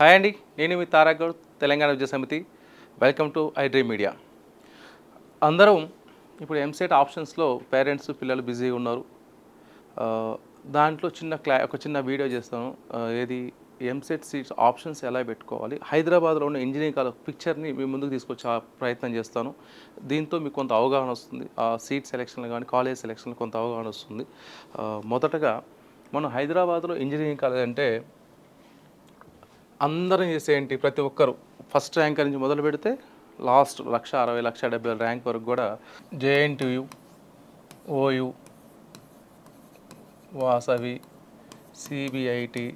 Hi అండి నేను మీ Tara Goud Telangana Vidya Samithi. Welcome to I dream media అందరం ఇప్పుడు ఎంసెట్ ఆప్షన్స్లో పేరెంట్స్ పిల్లలు బిజీగా ఉన్నారు. దాంట్లో చిన్న క్లా ఒక చిన్న వీడియో చేస్తాను. ఏది? ఎంసెట్ సీట్స్ ఆప్షన్స్ ఎలా పెట్టుకోవాలి? హైదరాబాద్లో ఉన్న ఇంజనీరింగ్ కాలేజ్ పిక్చర్ని మీ ముందుకు తీసుకొచ్చే ప్రయత్నం చేస్తాను. దీంతో మీకు కొంత అవగాహన వస్తుంది. ఆ సీట్ సెలెక్షన్లు కానీ కాలేజ్ సెలెక్షన్లు కొంత అవగాహన వస్తుంది. మొదటగా మనం హైదరాబాద్లో ఇంజనీరింగ్ కాలేజ్ అంటే అందరం చేసేయండి ప్రతి ఒక్కరు. ఫస్ట్ ర్యాంక్ నుంచి మొదలు పెడితే లాస్ట్ లక్ష అరవై లక్ష డెబ్బై ర్యాంక్ వరకు కూడా JNTU OU Vasavi CBIT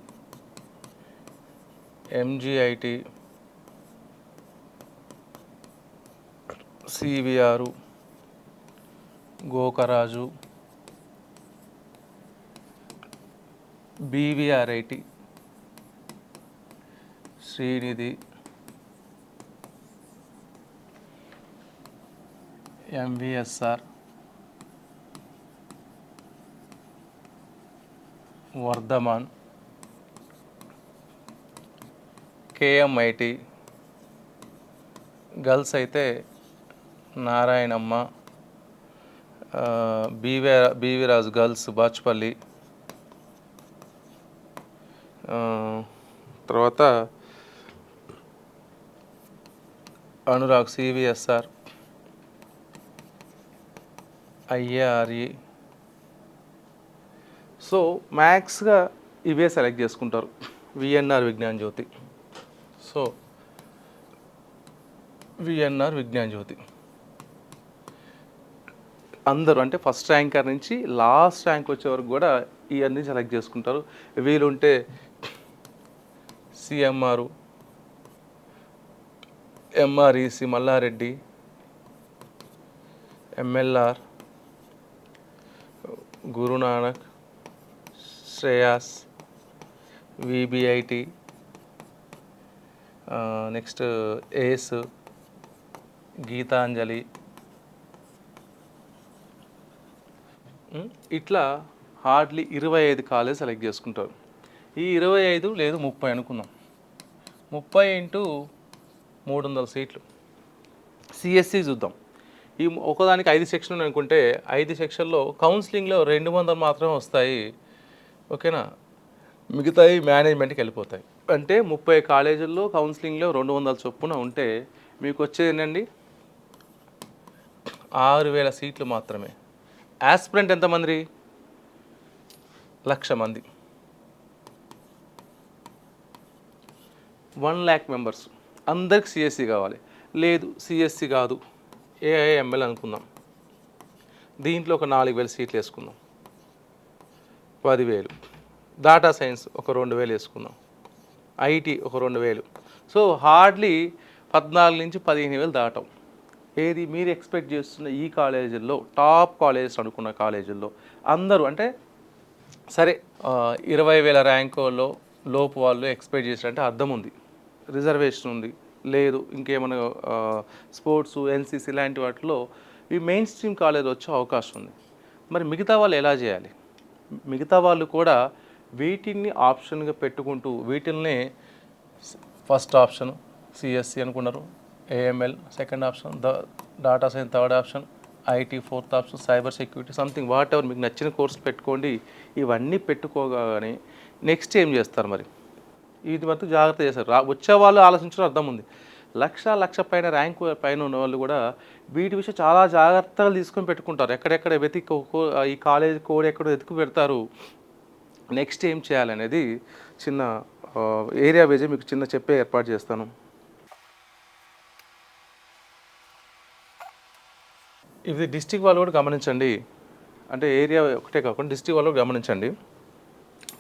MGIT CVR Gokaraju BVRIT Sreenidhi. MVSR Vardhaman. KMIT girls అయితే Narayanamma. BV BV BV Raju girls Bachupally. తర్వాత అనురాగ్ సివిఎస్ఆర్ ఐఏఆర్ఈ సో మ్యాక్స్గా ఇవే సెలెక్ట్ చేసుకుంటారు. VNR Vignan Jyothi. So VNR Vignan Jyothi. అందరూ అంటే first ranker నుంచి last rank వచ్చే వరకు కూడా ఇవన్నీ సెలెక్ట్ చేసుకుంటారు. వీలుంటే CMR MREC Malla Reddy MLR Guru Nanak Sreyas VBIT next ACE Geethanjali. ఇట్లా హార్డ్లీ ఇరవై ఐదు కాలేజ్ సెలెక్ట్ చేసుకుంటారు. ఈ ఇరవై ఐదు లేదు ముప్పై అనుకుందాం. ముప్పై ఇంటూ మూడు వందల సీట్లు సిఎస్సి చూద్దాం. ఈ ఒకదానికి ఐదు సెక్షన్లు అనుకుంటే ఐదు సెక్షన్లో కౌన్సిలింగ్లో రెండు వందలు మాత్రమే వస్తాయి. ఓకేనా? మిగతాయి మేనేజ్మెంట్కి వెళ్ళిపోతాయి. అంటే ముప్పై కాలేజీల్లో కౌన్సిలింగ్లో రెండు వందల చొప్పున ఉంటే మీకు వచ్చేది ఏంటండి? ఆరు వేల సీట్లు మాత్రమే. యాస్పిరెంట్ ఎంతమంది? లక్ష మంది. వన్ ల్యాక్ మెంబర్స్ అందరికి సిఎస్సి కావాలి. లేదు సిఎస్సి కాదు. ఏఐఎంఎల్ అనుకుందాం. దీంట్లో ఒక నాలుగు వేల సీట్లు వేసుకుందాం. పదివేలు. డాటా సైన్స్ ఒక రెండు వేలు వేసుకుందాం. ఐటీ ఒక రెండు వేలు. సో హార్డ్లీ పద్నాలుగు నుంచి పదిహేను వేలు దాటం. ఏది మీరు ఎక్స్పెక్ట్ చేస్తున్న ఈ కాలేజీల్లో టాప్ కాలేజెస్ అనుకున్న కాలేజీల్లో అందరూ అంటే సరే ఇరవై వేల ర్యాంకుల్లో లోపు వాళ్ళు ఎక్స్పెక్ట్ చేసినట్టే అర్థం ఉంది. రిజర్వేషన్ ఉంది. లేదు ఇంకేమైనా స్పోర్ట్స్ ఎన్సీసీ ఇలాంటి వాటిలో ఈ మెయిన్ స్ట్రీమ్ కాలేజ్ వచ్చే అవకాశం ఉంది. మరి మిగతా వాళ్ళు ఎలా చేయాలి? మిగతా వాళ్ళు కూడా వీటిని ఆప్షన్గా పెట్టుకుంటూ వీటిల్నే ఫస్ట్ ఆప్షన్ సిఎస్సి అనుకున్నారు AML second option the data science third option IT fourth option cyber security something whatever మీకు నచ్చిన కోర్స్ పెట్టుకోండి ఇవన్నీ పెట్టుకోగానే నెక్స్ట్ ఏం చేస్తారు మరి? ఇది మటుకు జాగ్రత్త చేస్తారు రా వచ్చే వాళ్ళు ఆలోచించడం అర్థం ఉంది. లక్ష లక్ష పైన ర్యాంక్ పైన ఉన్న వాళ్ళు కూడా వీటి విషయం చాలా జాగ్రత్తగా తీసుకొని పెట్టుకుంటారు. ఎక్కడెక్కడ వెతికి ఈ కాలేజ్ కోడ్ ఎక్కడ వెతికి పెడతారు నెక్స్ట్ ఏం చేయాలనేది చిన్న ఏరియా వేజే మీకు చిన్న చెప్పే ఏర్పాటు చేస్తాను. ఇది డిస్టిక్ వాళ్ళు కూడా గమనించండి. అంటే ఏరియా ఒకటే కాకుండా డిస్టిక్ వాళ్ళు కూడా గమనించండి.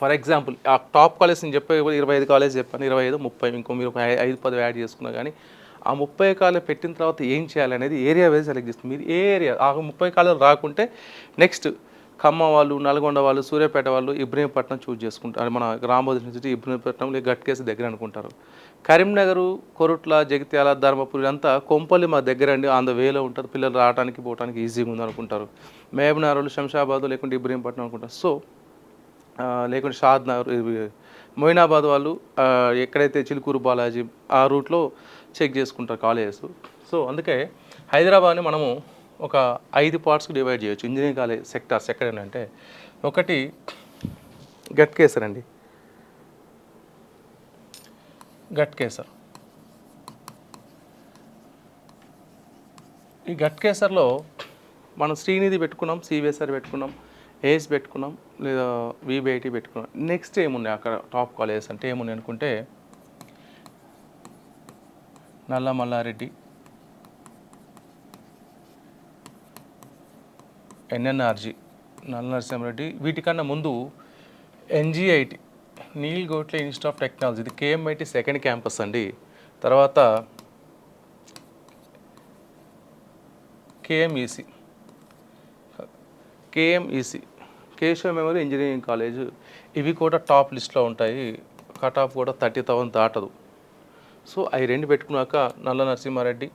ఫర్ ఎగ్జాంపుల్ ఆ టాప్ కాలేజ్ నేను చెప్పే ఇరవై ఐదు కాలేజ్ చెప్పాను. ఇరవై ఐదు ముప్పై ఇంకో మీరు ఐదు పది యాడ్ చేసుకున్నా కానీ ఆ ముప్పై కాలేజ్ పెట్టిన తర్వాత ఏం చేయాలనేది ఏరియా వైజ్ సెలెక్ట్ చేస్తుంది మీరు ఏ ఏరియా ఆ ముప్పై కాలేజ్ రాకుంటే నెక్స్ట్ ఖమ్మం వాళ్ళు నల్గొండ వాళ్ళు సూర్యాపేట వాళ్ళు ఇబ్రహీంపట్నం చూజ్ చేసుకుంటారు. మన రామోజీ యూనివర్సిటీ ఇబ్రహీంపట్నం లేదా గట్కేసి దగ్గర అనుకుంటారు. కరీంనగర్ కొరుట్ల జగిత్యాల ధర్మపురి అంతా కొంపల్లి మా దగ్గర అండి. ఆన్ ద వేలో ఉంటుంది. పిల్లలు రావడానికి పోవడానికి ఈజీగా ఉంది అనుకుంటారు మేబనారులు శంషాబాద్ లేకుంటే ఇబ్రహీంపట్నం అనుకుంటారు. సో లేకుంటే షాద్ మొయినాబాద్ వాళ్ళు ఎక్కడైతే చిలుకూరు బాలాజీ ఆ రూట్లో చెక్ చేసుకుంటారు కాలేజెస్. సో అందుకే హైదరాబాద్ని మనము ఒక ఐదు పార్ట్స్కి డివైడ్ చేయొచ్చు. ఇంజనీరింగ్ కాలేజ్ సెక్టార్స్ ఎక్కడైనా అంటే ఒకటి గట్కేసర్ అండి. గట్కేసర్. ఈ గట్కేసర్లో మనం శ్రీనిధి పెట్టుకున్నాం సివిఎస్ఆర్ పెట్టుకున్నాం. ఏఎస్ పెట్టుకున్నాం లేదా విబిఐటి పెట్టుకున్నాం. నెక్స్ట్ ఏమున్నాయి అక్కడ? టాప్ కాలేజెస్ అంటే ఏమున్నాయి అనుకుంటే నల్ల మల్లారెడ్డి ఎన్ఎన్ఆర్జీ నల్ల నరసింహారెడ్డి. వీటికన్నా ముందు NGIT Neil Gogte institute of technology ఇది కేఎంఐటి సెకండ్ క్యాంపస్ అండి. తర్వాత KMEC KMEC Keshav memory engineering college. ఇవి కూడా టాప్ లిస్ట్లో ఉంటాయి. కట్ ఆఫ్ కూడా థర్టీ థౌసండ్ దాటదు. సో అవి రెండు పెట్టుకున్నాక నల్ల నరసింహారెడ్డి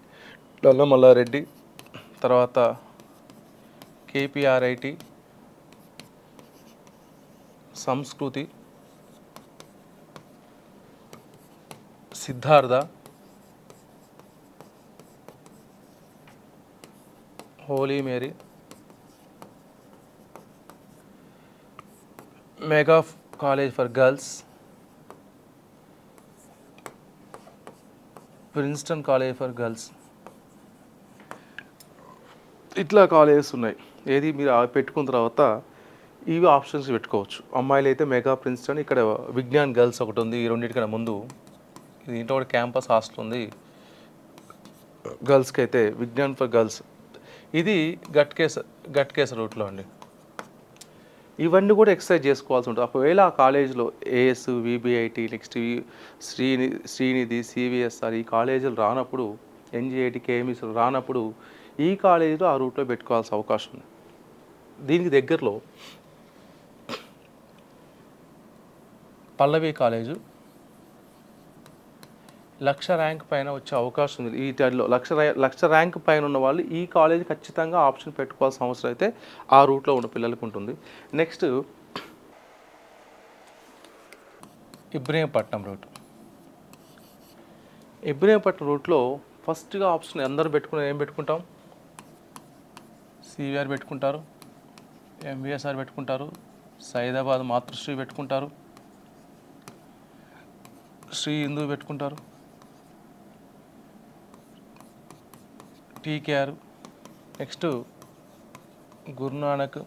నల్ల మల్లారెడ్డి తర్వాత KPRIT Sanskriti Siddhartha holy Mary mega college for girls Princeton college for girls ఇట్లా కాలేజెస్ ఉన్నాయి. ఏది మీరు పెట్టుకున్న తర్వాత ఇవి ఆప్షన్స్ పెట్టుకోవచ్చు. అమ్మాయిలు అయితే మెగా ప్రిన్స్టన్ ఇక్కడ విజ్ఞాన్ గర్ల్స్ ఒకటి ఉంది. ఈ రెండింటికన్నా ముందు. దీంట్లో కూడా క్యాంపస్ హాస్టల్ ఉంది. గర్ల్స్కి అయితే విజ్ఞాన్ ఫర్ గర్ల్స్ ఇది గట్కేస గట్కేస రూట్లో అండి. ఇవన్నీ కూడా ఎక్సర్సైజ్ చేసుకోవాల్సి ఉంటుంది. ఒకవేళ ఆ కాలేజీలో ACE VBIT next Sreeni Sreenidhi CVSR ఈ కాలేజీలు రానప్పుడు ఎన్జిఐటి కేఎంఈస్ రానప్పుడు ఈ కాలేజీలో ఆ రూట్లో పెట్టుకోవాల్సిన అవకాశం ఉంది. దీనికి దగ్గరలో పల్లవి కాలేజు లక్ష ర్యాంక్ పైన వచ్చే అవకాశం ఉంది. ఈ టైంలో లక్ష లక్ష ర్యాంక్ పైన ఉన్న వాళ్ళు ఈ కాలేజ్ ఖచ్చితంగా ఆప్షన్ పెట్టుకోవాల్సిన అవసరం అయితే ఆ రూట్లో ఉన్న పిల్లలకు ఉంటుంది. Next Ibrahimpatnam route. ఇబ్రహీంపట్నం రూట్లో ఫస్ట్గా ఆప్షన్ అందరూ పెట్టుకుని ఏం పెట్టుకుంటాం? సివిఆర్ పెట్టుకుంటారు ఎంవిఎస్ఆర్ పెట్టుకుంటారు సైదాబాద్ మాతృశ్రీ పెట్టుకుంటారు శ్రీ హిందూ పెట్టుకుంటారు. టీకేఆర్ నెక్స్ట్ గురునానక్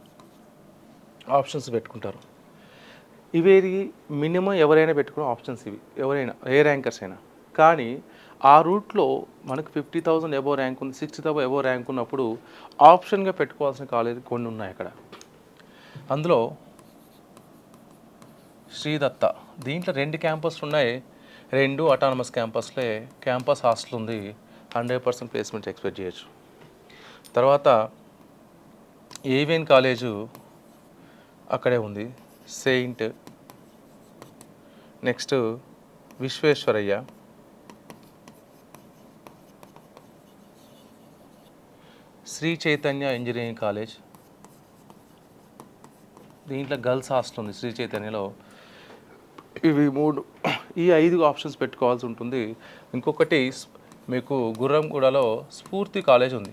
ఆప్షన్స్ పెట్టుకుంటారు. ఇవి మినిమం ఎవరైనా పెట్టుకునే ఆప్షన్స్ ఇవి. ఎవరైనా ఏ ర్యాంకర్స్ అయినా. కానీ ఆ రూట్లో మనకు ఫిఫ్టీ థౌసండ్ ఎబో ర్యాంక్ ఉంది సిక్స్టీ థౌసండ్ ఎబో ర్యాంక్ ఉన్నప్పుడు ఆప్షన్గా పెట్టుకోవాల్సిన కాలేజీ కొన్ని ఉన్నాయి అక్కడ. అందులో శ్రీదత్త. దీంట్లో రెండు క్యాంపస్లు ఉన్నాయి. రెండు అటానమస్ క్యాంపస్లే క్యాంపస్ హాస్టల్ ఉంది. హండ్రెడ్ పర్సెంట్ ప్లేస్మెంట్ ఎక్స్పెక్ట్ చేయొచ్చు. తర్వాత ఏవిఎన్ కాలేజు అక్కడే ఉంది. Saint next Visvesvaraya Sri Chaitanya engineering college. దీంట్లో గర్ల్స్ హాస్టల్ ఉంది శ్రీ చైతన్యలో. ఇవి మూడు ఈ ఐదు ఆప్షన్స్ పెట్టుకోవాల్సి ఉంటుంది. ఇంకొకటి మీకు గుర్రంగూడలో స్ఫూర్తి కాలేజ్ ఉంది.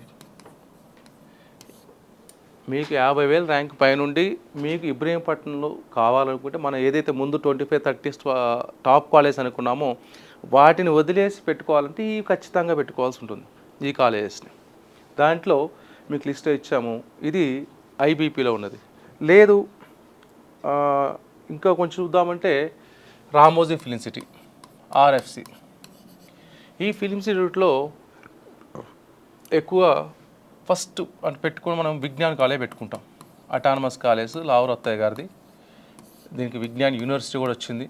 మీకు యాభై వేల ర్యాంక్ పైనుండి మీకు ఇబ్రహీంపట్నంలో కావాలనుకుంటే మనం ఏదైతే ముందు twenty five thirty top college అనుకున్నామో వాటిని వదిలేసి పెట్టుకోవాలంటే ఇవి ఖచ్చితంగా పెట్టుకోవాల్సి ఉంటుంది ఈ కాలేజెస్ని. దాంట్లో మీకు లిస్ట్ ఇచ్చాము. ఇది ఐబీపీలో ఉన్నది. లేదు ఇంకా కొంచెం చూద్దామంటే రామోజీ ఫిలిం సిటీ ఆర్ఎఫ్సి. ఈ ఫిలిం ఇన్స్టిట్యూట్లో ఎక్కువ ఫస్ట్ అంటే పెట్టుకుని మనం విజ్ఞాన్ కాలేజ్ పెట్టుకుంటాం. అటానమస్ కాలేజ్ లావూర్ అత్తయ్య గారిది. దీనికి విజ్ఞాన్ యూనివర్సిటీ కూడా వచ్చింది.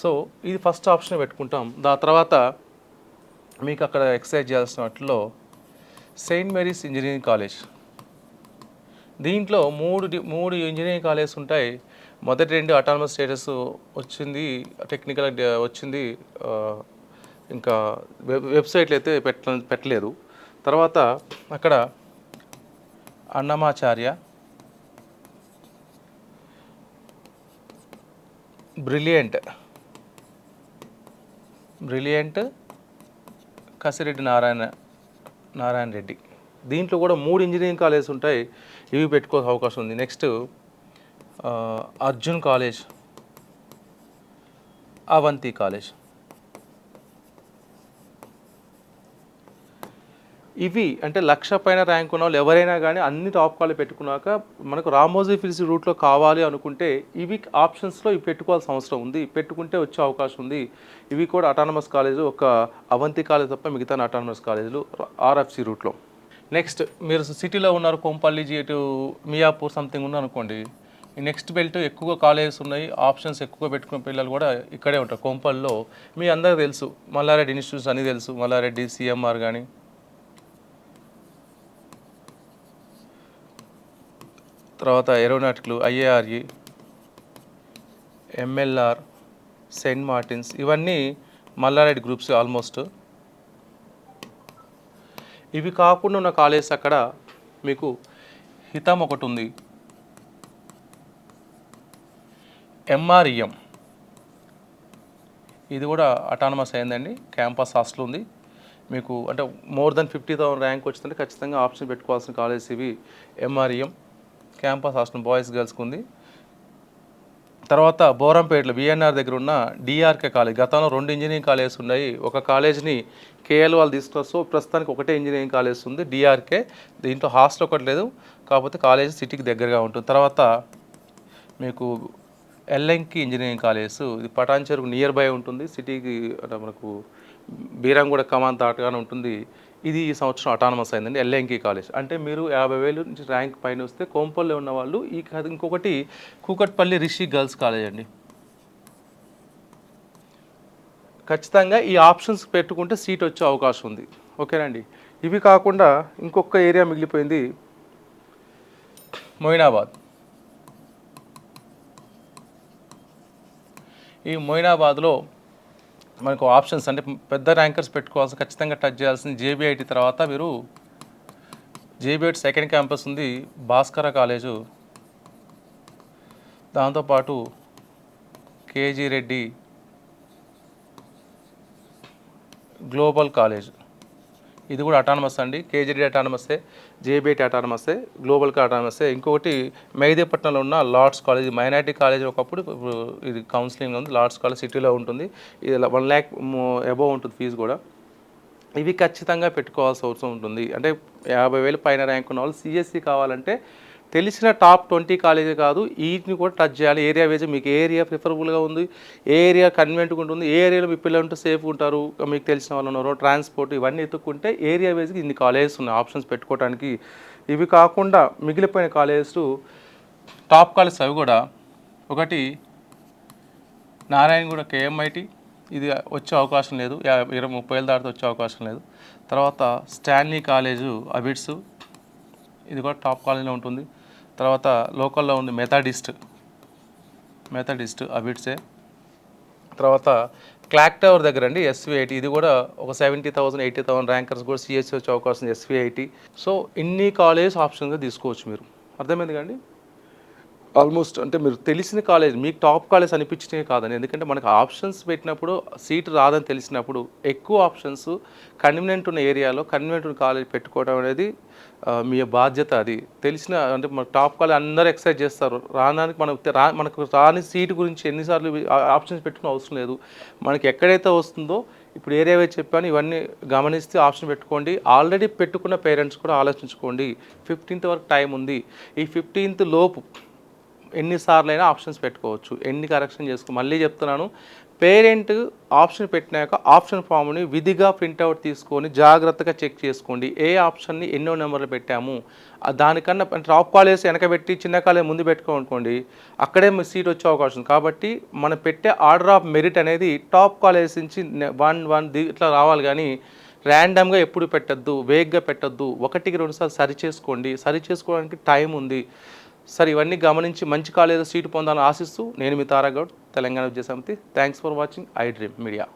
సో ఇది ఫస్ట్ ఆప్షన్ పెట్టుకుంటాం. దాని తర్వాత మీకు అక్కడ ఎక్సర్సైజ్ చేయాల్సిన వాటిలో సెయింట్ మేరీస్ ఇంజనీరింగ్ కాలేజ్. దీంట్లో మూడు మూడు ఇంజనీరింగ్ కాలేజెస్ ఉంటాయి. మొదటి రెండు అటానమస్ స్టేటస్ వచ్చింది టెక్నికల్ వచ్చింది ఇంకా వెబ్ వెబ్సైట్లు అయితే పెట్ట పెట్టలేదు. తర్వాత అక్కడ అన్నమాచార్య బ్రిలియంట్ బ్రిలియంట్ కసిరెడ్డి నారాయణ నారాయణ రెడ్డి. దీంట్లో కూడా మూడు ఇంజనీరింగ్ కాలేజెస్ ఉంటాయి. ఇవి పెట్టుకో అవకాశం ఉంది. Next Arjun college Avanthi college. ఇవి అంటే లక్ష పైన ర్యాంక్ ఉన్న వాళ్ళు ఎవరైనా కానీ అన్ని టాప్ కాలేజ్ పెట్టుకున్నాక మనకు రామోజీ ఫిల్స్ రూట్లో కావాలి అనుకుంటే ఇవి ఆప్షన్స్లో ఇవి పెట్టుకోవాల్సిన అవసరం ఉంది. పెట్టుకుంటే వచ్చే అవకాశం ఉంది. ఇవి కూడా అటానమస్ కాలేజ్ ఒక అవంతి కాలేజ్ తప్ప మిగతా అటానమస్ కాలేజీలు ఆర్ఎఫ్సి రూట్లో. నెక్స్ట్ మీరు సిటీలో ఉన్నారు కొంపల్లి ఇటు మియాపూర్ సంథింగ్ ఉంది అనుకోండి. నెక్స్ట్ బెల్ట్ ఎక్కువ కాలేజెస్ ఉన్నాయి ఆప్షన్స్ ఎక్కువ పెట్టుకున్న పిల్లలు కూడా ఇక్కడే ఉంటారు. కొంపల్లో మీ అందరికీ తెలుసు. మల్లారెడ్డి ఇన్స్టిట్యూట్స్ అన్నీ తెలుసు. మల్లారెడ్డి సిఎంఆర్ కానీ తర్వాత aeronautical IARE MLR saint Martin's ఇవన్నీ మల్లారెడ్డి గ్రూప్స్ ఆల్మోస్ట్. ఇవి కాకుండా ఉన్న కాలేజెస్ అక్కడ మీకు హితం ఒకటి ఉంది. ఎంఆర్ఈఎం. ఇది కూడా అటానమస్ అయిందండి. క్యాంపస్ హాస్టల్ ఉంది. మీకు అంటే more than fifty thousand rank వచ్చిందంటే ఖచ్చితంగా ఆప్షన్ పెట్టుకోవాల్సిన కాలేజెస్ ఇవి ఎంఆర్ఈఎం. క్యాంపస్ హాస్టల్ బాయ్స్ గర్ల్స్కి ఉంది. తర్వాత బోరంపేటలో విఎన్ఆర్ దగ్గర ఉన్న డిఆర్కే కాలేజ్. గతంలో రెండు ఇంజనీరింగ్ కాలేజెస్ ఉన్నాయి. ఒక కాలేజ్ని కేఎల్ వాళ్ళు తీసుకొస్తూ ప్రస్తుతానికి ఒకటే ఇంజనీరింగ్ కాలేజ్ ఉంది డిఆర్కే. దీంట్లో హాస్టల్ ఒకటి లేదు. కాకపోతే కాలేజ్ సిటీకి దగ్గరగా ఉంటుంది. తర్వాత మీకు ఎల్ఎంకి ఇంజనీరింగ్ కాలేజ్. ఇది పటాన్చెరుకు నియర్ బై ఉంటుంది. సిటీకి మనకు బీరంగూడ కమాన్ దాటగానే ఉంటుంది. ఇది ఈ సంవత్సరం అటానమస్ అయిందండి ఎల్ఎంకి కాలేజ్ అంటే మీరు యాభై వేలు నుంచి ర్యాంక్ పైన వస్తే కోంపల్లో ఉన్న వాళ్ళు ఈ ఇంకొకటి కూకట్పల్లి రిషి గర్ల్స్ కాలేజ్ అండి. ఖచ్చితంగా ఈ ఆప్షన్స్ పెట్టుకుంటే సీట్ వచ్చే అవకాశం ఉంది. ఓకేనండి ఇవి కాకుండా ఇంకొక ఏరియా మిగిలిపోయింది మొయినాబాద్. ఈ మొయినాబాద్లో మనకు ఆప్షన్స్ అంటే పెద్ద ర్యాంకర్స్ పెట్టుకోవాల్సి ఖచ్చితంగా టచ్ చేయాల్సిన జేబీఐటి తర్వాత మీరు జేబీఐటి సెకండ్ క్యాంపస్ ఉంది భాస్కర కాలేజు దాంతోపాటు కేజీ రెడ్డి గ్లోబల్ కాలేజ్ ఇది కూడా అటానమస్ అండి. కేజీడీ అటానమస్సే జేబీఐటి అటానమస్సే గ్లోబల్కి అటానమస్సే ఇంకొకటి మెహదీపట్నంలో ఉన్న లార్డ్స్ కాలేజ్ మైనార్టీ కాలేజ్ ఒకప్పుడు ఇప్పుడు ఇది కౌన్సిలింగ్ ఉంది. లార్డ్స్ కాలేజ్ సిటీలో ఉంటుంది. ఇది వన్ ల్యాక్ అబోవ్ ఉంటుంది ఫీజు కూడా. ఇవి ఖచ్చితంగా పెట్టుకోవాల్సిన అవసరం ఉంటుంది. అంటే యాభై వేలు పైన ర్యాంక్ ఉన్న వాళ్ళు సిఎస్సి కావాలంటే తెలిసిన టాప్ ట్వంటీ కాలేజీ కాదు వీటిని కూడా టచ్ చేయాలి. ఏరియా వేజ్ మీకు ఏ ఏరియా ప్రిఫరబుల్గా ఉంది ఏ ఏరియా కన్వెంట్గా ఉంటుంది ఏ ఏరియాలో మీ పిల్లలు ఉంటే సేఫ్గా ఉంటారు మీకు తెలిసిన వాళ్ళు ఉన్నారు ట్రాన్స్పోర్ట్ ఇవన్నీ ఎత్తుక్కుంటే ఏరియా వేజ్కి ఇన్ని కాలేజెస్ ఉన్నాయి ఆప్షన్స్ పెట్టుకోవడానికి ఇవి కాకుండా మిగిలిపోయిన కాలేజెస్ టాప్ కాలేజ్ అవి కూడా. ఒకటి నారాయణగూడ కేఎంఐటి ఇది వచ్చే అవకాశం లేదు. ఇరవై ముప్పై ఏళ్ళ దాటితే వచ్చే అవకాశం లేదు. తర్వాత స్టాన్లీ కాలేజు అబిడ్స్ ఇది కూడా టాప్ కాలేజీలో ఉంటుంది. తర్వాత లోకల్లో ఉంది మెథడిస్ట్ మెథడిస్ట్ అబిడ్సే తర్వాత క్లాక్ టవర్ దగ్గర అండి ఎస్విఐటి ఇది కూడా ఒక seventy thousand eighty thousand rankers కూడా సిఎస్సి వచ్చే అవకాశం ఉంది ఎస్విఐటి సో ఇన్ని కాలేజ్ ఆప్షన్గా తీసుకోవచ్చు మీరు. అర్థమైంది కండి ఆల్మోస్ట్ అంటే మీరు తెలిసిన కాలేజ్ మీకు టాప్ కాలేజ్ అనిపించినవి కాదని. ఎందుకంటే మనకు ఆప్షన్స్ పెట్టినప్పుడు సీట్ రాదని తెలిసినప్పుడు ఎక్కువ ఆప్షన్స్ కన్వీనియంట్ ఉన్న ఏరియాలో కన్వీనియంట్ ఉన్న కాలేజ్ పెట్టుకోవడం అనేది మీ బాధ్యత అది. తెలిసిన అంటే మన టాప్ కాలేజ్ అందరూ ఎక్సైజ్ చేస్తారు. రానానికి మనకు రా మనకు రాని సీట్ గురించి ఎన్నిసార్లు ఆప్షన్స్ పెట్టుకునే అవసరం లేదు. మనకి ఎక్కడైతే వస్తుందో ఇప్పుడు ఏరియా చెప్పాను ఇవన్నీ గమనిస్తే ఆప్షన్ పెట్టుకోండి. ఆల్రెడీ పెట్టుకున్న పేరెంట్స్ కూడా ఆలోచించుకోండి. ఫిఫ్టీన్త్ వరకు టైం ఉంది. ఈ ఫిఫ్టీన్త్ లోపు ఎన్నిసార్లు అయినా ఆప్షన్స్ పెట్టుకోవచ్చు. ఎన్ని కరెక్షన్ చేసుకో మళ్ళీ చెప్తున్నాను. పేరెంట్ ఆప్షన్ పెట్టినాక ఆప్షన్ ఫామ్ని విధిగా ప్రింట్అవుట్ తీసుకొని జాగ్రత్తగా చెక్ చేసుకోండి. ఏ ఆప్షన్ని ఎన్నో నెంబర్లు పెట్టాము. దానికన్నా టాప్ కాలేజ్ వెనకబెట్టి చిన్న కాలేజ్ ముందు పెట్టుకోనుకోండి అక్కడే మీ సీట్ వచ్చే అవకాశం కాబట్టి మనం పెట్టే ఆర్డర్ ఆఫ్ మెరిట్ అనేది టాప్ కాలేజ్ నుంచి వన్ వన్ ఇట్లా రావాలి కానీ ర్యాండమ్గా ఎప్పుడు పెట్టద్దు వేగ్గా పెట్టద్దు. ఒకటికి రెండుసార్లు సరి చేసుకోండి. సరి చేసుకోవడానికి టైం ఉంది. సరే ఇవన్నీ గమనించి మంచి కాలేజీలో సీటు పొందాలని ఆశిస్తూ నేను మీ Tara Goud Telangana Vidya Samithi thanks for watching I dream media